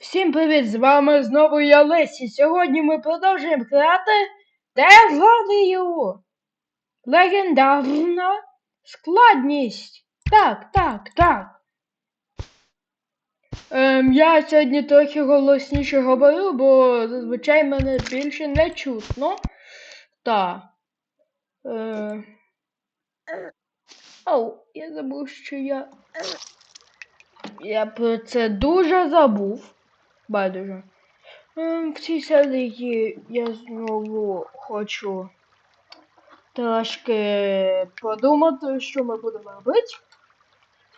Всім привіт! З вами знову я Лесі. Сьогодні ми продовжуємо грати Террарію. Легендарна складність. Так, так, так. Ем, я сьогодні трохи голосніше говорю, бо зазвичай мене більше не чутно. Так. Е... Оу, я забув, що я. Я про це дуже забув. Байдуже. В цій серії я знову хочу трошки подумати, що ми будемо робити.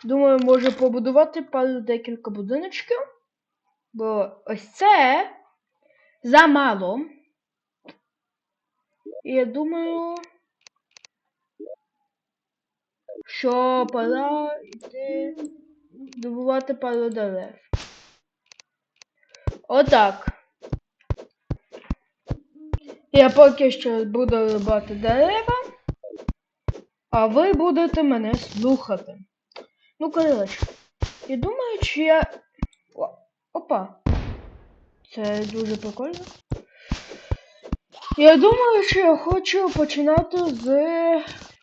Думаю, може побудувати пару декілька будиночків. Бо ось це замало. І я думаю, що пора йти добувати пару дерев. Отак. Я поки що буду рубати дерева, а ви будете мене слухати. Ну, коротше, я думаю, чи я. О, опа. Це дуже прикольно. Я думаю, що я хочу починати з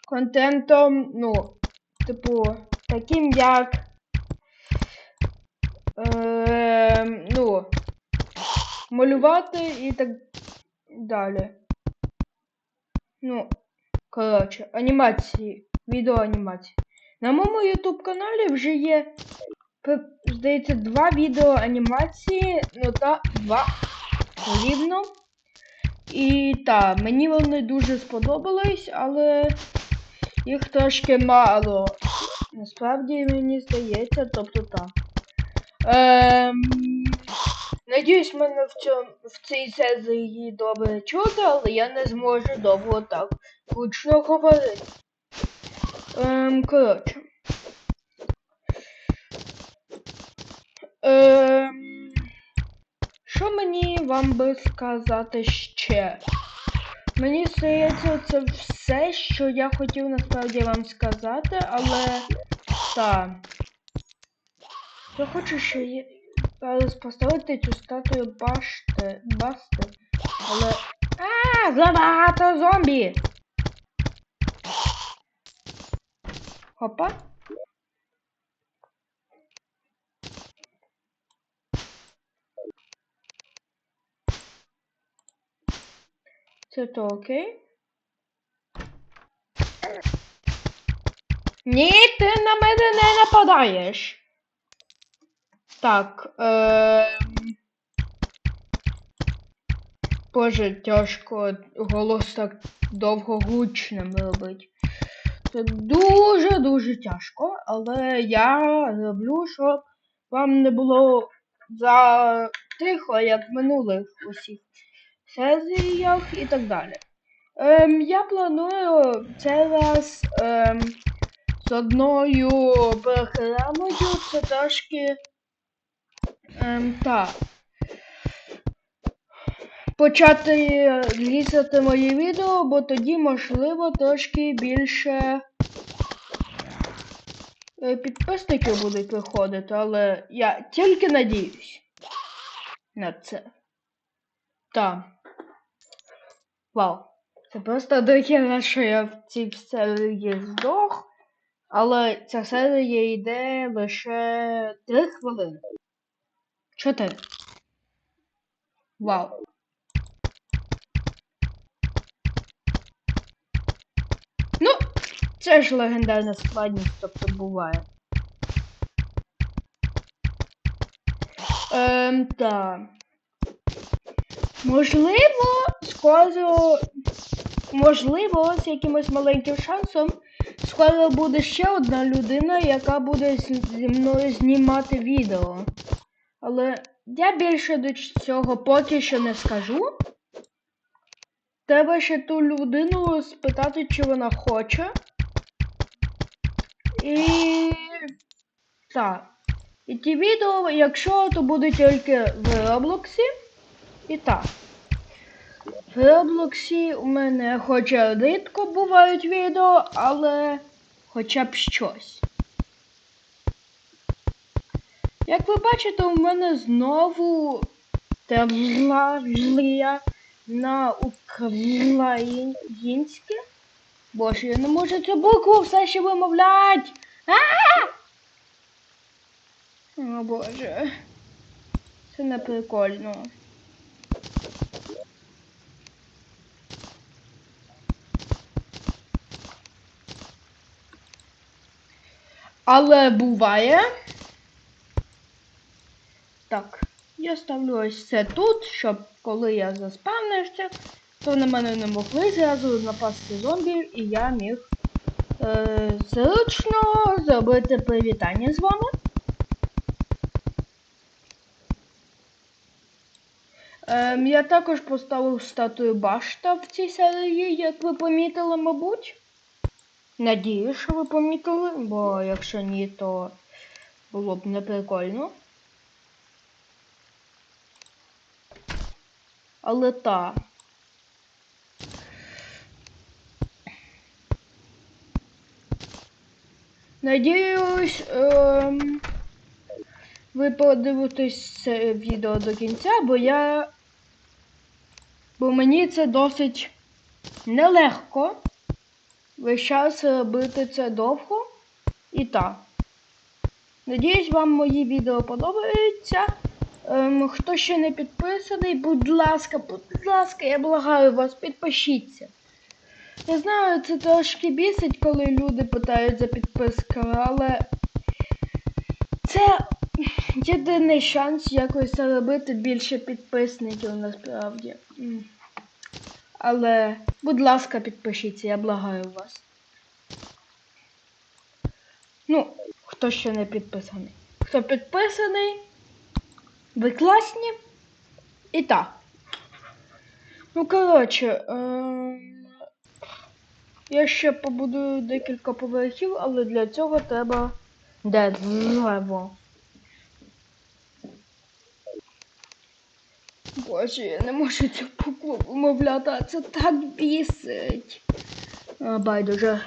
контентом, ну, типу, таким як. Е, ну, малювати і так далі. Ну, коротше, анімації, відеоанімації. На моєму YouTube каналі вже є, здається, два відео анімації, ну та два рівно. І та, мені вони дуже сподобались, але їх трошки мало. Насправді мені здається, тобто так. Ем, надіюсь, мене в, цьому, в цій серії добре чути, але я не зможу довго так гучно говорити. Ем, коротше. Ем, що мені вам би сказати ще? Мені здається, це все, що я хотів насправді вам сказати, але так. Я хочу ще поставити цю статую башти, басти, але... А, забагато зомбі! Опа. Це то окей? Ні, ти на мене не нападаєш. Так, е... Боже, тяжко голос так довго гучним робить. Це дуже-дуже тяжко, але я роблю, щоб вам не було за тихо, як в минулих усіх серіях і так далі. Ем, я планую це раз ем, з одною програмою, це трошки ем, так. Почати різати мої відео, бо тоді, можливо, трошки більше е, підписників будуть виходити, але я тільки надіюсь на це. Так. Вау. Це просто дохіра, що я в цій серії здох, але ця серія йде лише 3 хвилини. 4. Вау. Ну, це ж легендарна складність, тобто буває. Ем, так. Можливо, скоро. Можливо, з якимось маленьким шансом скоро буде ще одна людина, яка буде зі мною знімати відео. Але я більше до цього поки що не скажу. Треба ще ту людину спитати, чи вона хоче. І. Так. І ті відео, якщо, то будуть тільки в Роблоксі. І так. В Роблоксі у мене хоча рідко бувають відео, але хоча б щось. Як ви бачите, у мене знову теорія на українське. Боже, я не можу цю букву все ще вимовляти. О боже. Це не прикольно. Але буває. Так, я ставлю ось це тут, щоб коли я заспавнився, то на мене не могли зразу напасти зомбі, і я міг е, зручно зробити привітання з вами. Ем, я також поставив статую башта в цій серії, як ви помітили, мабуть. Надію, що ви помітили, бо якщо ні, то було б не Але та. Надіюсь, ем, ви подивитесь це відео до кінця, бо я. Бо мені це досить нелегко. Весь час робити це довго і так. Надіюсь, вам мої відео подобаються. Ем, хто ще не підписаний, будь ласка, будь ласка, я благаю вас, підпишіться. Я знаю, це трошки бісить, коли люди питають за підписками, але це єдиний шанс якось заробити більше підписників насправді. Але, будь ласка, підпишіться, я благаю вас. Ну, хто ще не підписаний. Хто підписаний, ви класні. І так. Ну, коротше, ем... я ще побудую декілька поверхів, але для цього треба дерево. Боже, я не можу цю букву вимовляти, а це так бісить. А, байдуже.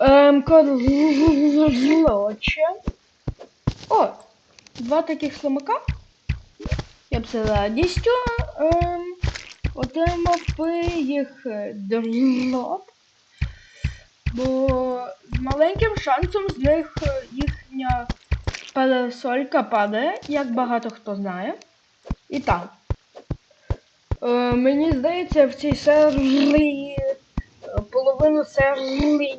Ем, короче. О, два таких слимака. Я б з радістю ем, отримав би їх дроп. Бо з маленьким шансом з них їхня парасолька падає, як багато хто знає. І так. Е, мені здається, в цій серії е, половину серії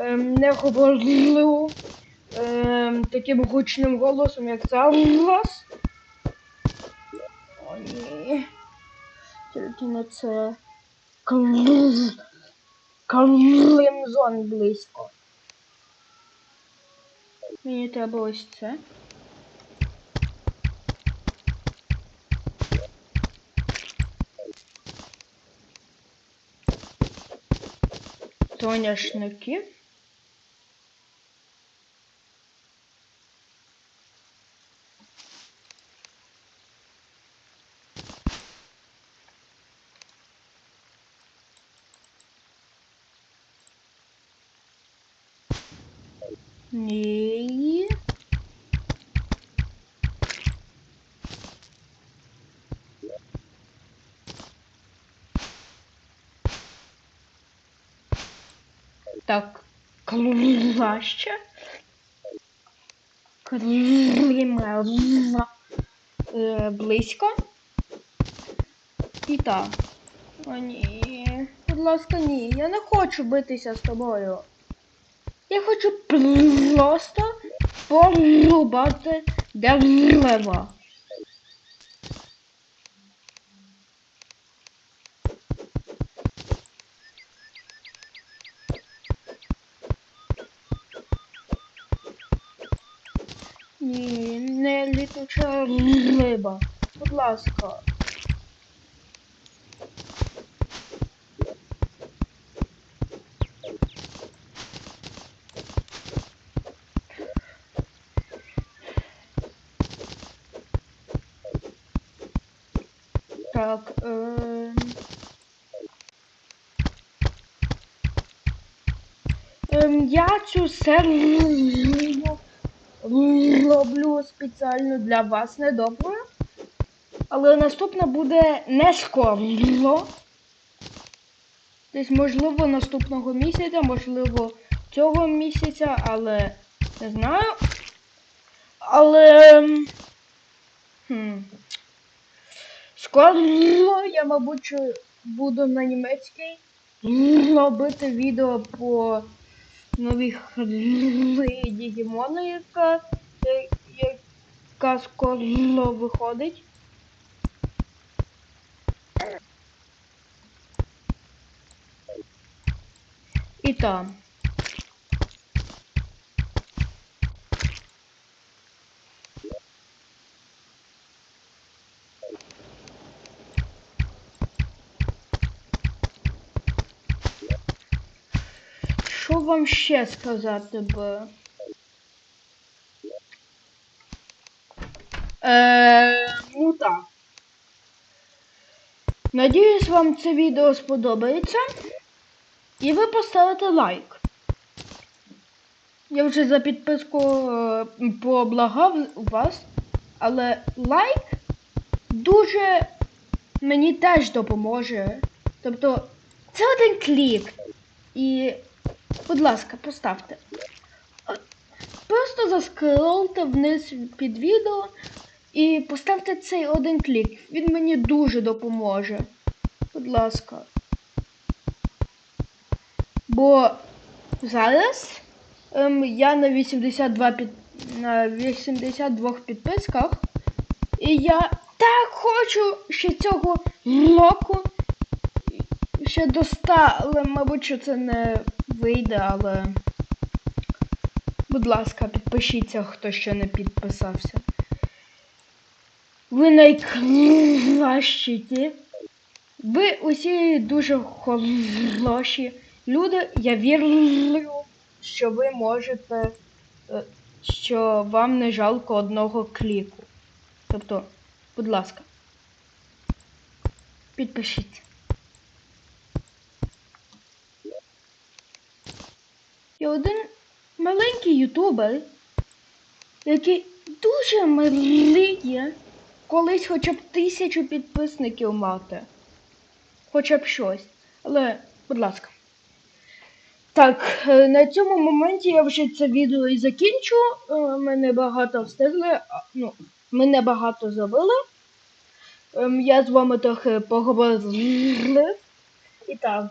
е, не говорю е, таким гучним голосом, як зараз. О, ні. Тільки не це. Климзон близько. Мені треба ось це. Соняшники. Ні. Так, краще. Клімерно. Е, близько. І так. О, ні. Будь ласка, ні. Я не хочу битися з тобою. Я хочу просто порубати дерево. Ні, не літуча риба. Будь ласка. Так, ем... Ем, я цю серію роблю спеціально для вас недоброю. Але наступна буде не скоро. Десь, можливо, наступного місяця, можливо, цього місяця, але не знаю. Але. Скоро я, мабуть, буду на німецькій робити відео по новій хрі Дігімону, яка, яка скоро виходить. І там. Вам ще сказати би? Е, ну так. Надіюсь, вам це відео сподобається. І ви поставите лайк. Я вже за підписку е, поблагав вас, але лайк дуже мені теж допоможе. Тобто, це один клік. І, будь ласка, поставте. Просто заскролте вниз під відео і поставте цей один клік. Він мені дуже допоможе. Будь ласка. Бо зараз ем, я на 82 під... на 82 підписках. І я так хочу ще цього року ще до 100, але, мабуть, що це не вийде, але. Будь ласка, підпишіться, хто ще не підписався. Ви найкращі. Ви усі дуже хороші люди. Я вірю, що ви можете, е, що вам не жалко одного кліку. Тобто, будь ласка, підпишіться. Один маленький ютубер, який дуже мріє колись хоча б тисячу підписників мати. Хоча б щось. Але, будь ласка. Так, е, на цьому моменті я вже це відео і закінчу. Е, Ми небагато встигли, ну, ми небагато зробили. Ем, Я з вами трохи поговорив. І так.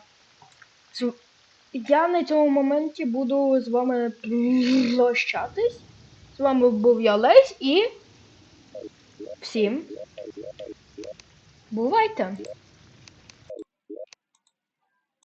Я на цьому моменті буду з вами прощатись. З вами був я Лесь і всім. Бувайте!